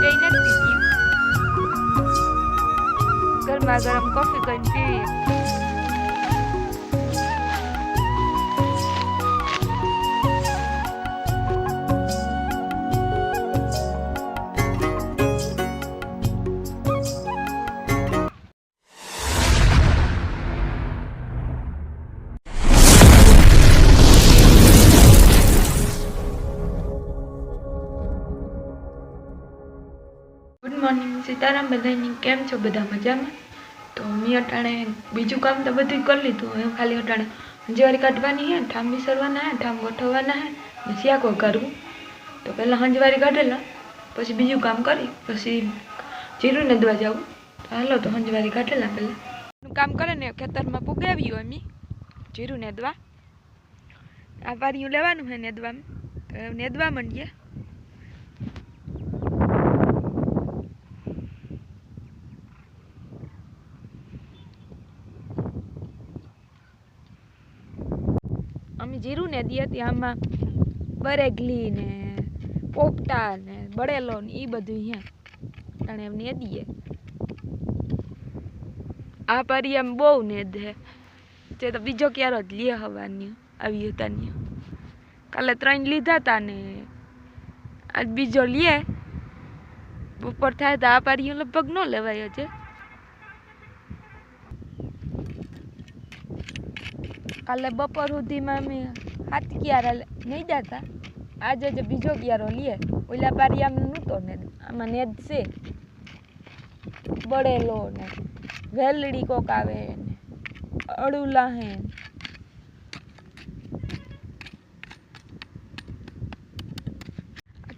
બે નથી. ગરમા ગરમ કોફી કરીને પીવી. મોર્નિંગ સીતારામ બધાની કેમ છો? બધા મજામાં? તો મેં અટાણે બીજું કામ તો બધું કરી લીધું. હવે ખાલી અટાણે હંજવારી કાઢવાની હે ઠામ વિસરવાના હે, ઠામ ગોઠવવાના હે ને શિયાકો કરવું તો પહેલાં હંજવારી કાઢેલા, પછી બીજું કામ કરી, પછી જીરું નદવા જાવું. તો હાલો, તો હંજવારી કાઢેલા પહેલાં. કામ કરે ને, ખેતરમાં પુગાવ્યું અમે જીરું નેદવા આ વારિયું લેવાનું હે નેદવામાં. નેદવા માંડીએ. અમે જીરું ને દીએ હતી આમાં બરેગલી ને પોપટા ને બળેલો ને એ બધું અહીંયા. અને એમને દઈએ આ પારી આમ બહુ ને દે. તે તો બીજો ક્યારો જ લે હવાની આવી હતા ને. કાલે ત્રણ લીધા હતા ને. આજ બીજો લે. બપોર થાય તો આ પારીઓ લગભગ ન લેવાય છે કાલે બપોર સુધીમાં અમે હાથ ક્યારા નહીં જતા? આજે જે બીજો ક્યારો લે. ઓલા પારી આમ નહોતો ને, આમાં નેદ છે. બળેલો ને, વેલડી કોક આવે ને અડુલા હે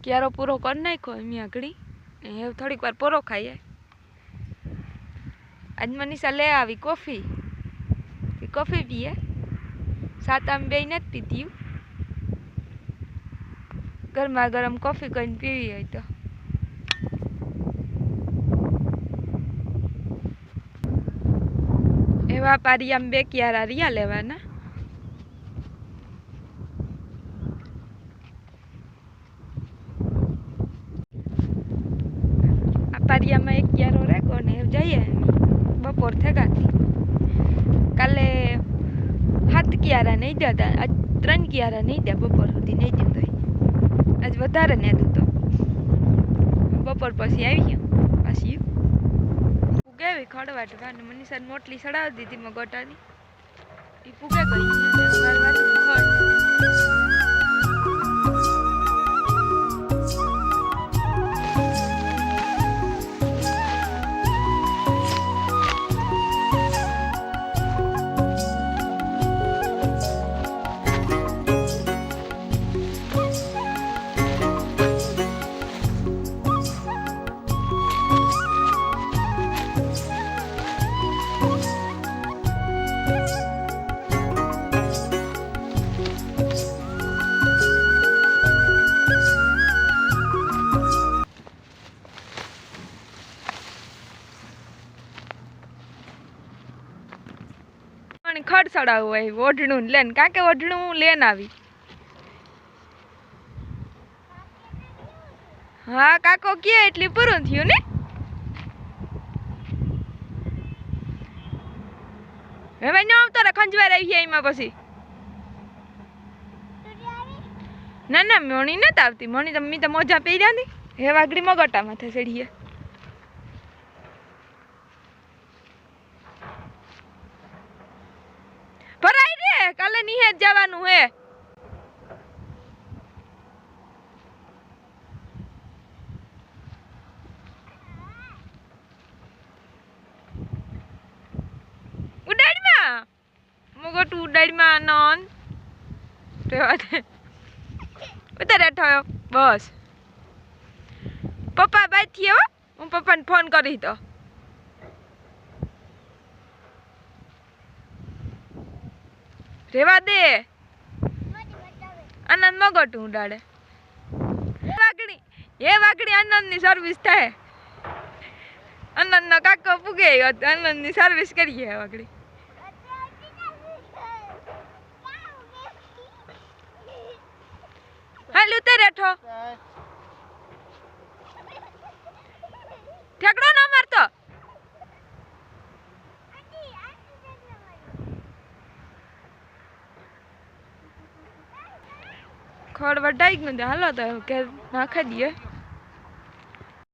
ક્યારો પૂરો કરી નાખ્યો એમ આગળ. એ થોડીક વાર પૂરો ખાઈએ. આજ મનીષા લે આવી કોફી. કોફી પીએ. સાત આમ બે નથી પીતી ગરમા ગરમ કોફી કરીને પીવી હોય તો. એવા પારી આમ બે ક્યારા રિયા લેવાના પારિયામાં એક ક્યારો રેકો ને જઈએ. બપોર થગાથી. કાલે ક્યારા નહીં દેતા આજ ત્રણ ગ્યારા નહીં દે બપોર સુધી નહીં જતો આજ વધારે ને તો. બપોર પછી આવી ગયો. પાછી પુગાવી ખડવાટવા ને મનીષાને મોટલી સડાવી દીધી મગોટાની. એ પુગે ગઈ પણ ખડ સડાવવું હોય ઓઢણું ને લેન કાકે ઓઢણું હું લેન આવી. હા, કાકો કે એટલી પૂરું થયું ને? હવે ન આવતો રે ખંજવાર આવી એમાં પછી. ના ના, મણી નથી આવતી. મણી તો મી તો મોજા પહેર્યા ની હે વાગડી મગટા માથે કાલે જ જવાનું હે. ઉડાડમાં? મગોટ ઉડાડમાં નોન દે. ઉતારે થયો બસ. પપ્પા બાય થયો હું પપ્પાને ફોન કરી તો. રેવા દે. આનંદ મગટ ઉડાડે. એ વાગડી એ વાગડી આનંદની સર્વિસ થાય. આનંદનો કાકો પૂગે આનંદની સર્વિસ કરીએ વાગડી હાલ ઉતર હેઠો. ઠેકડો ના મારતો. ખડ વઢાઈ ગયું હાલો તો ઘેર નાખી દઈએ.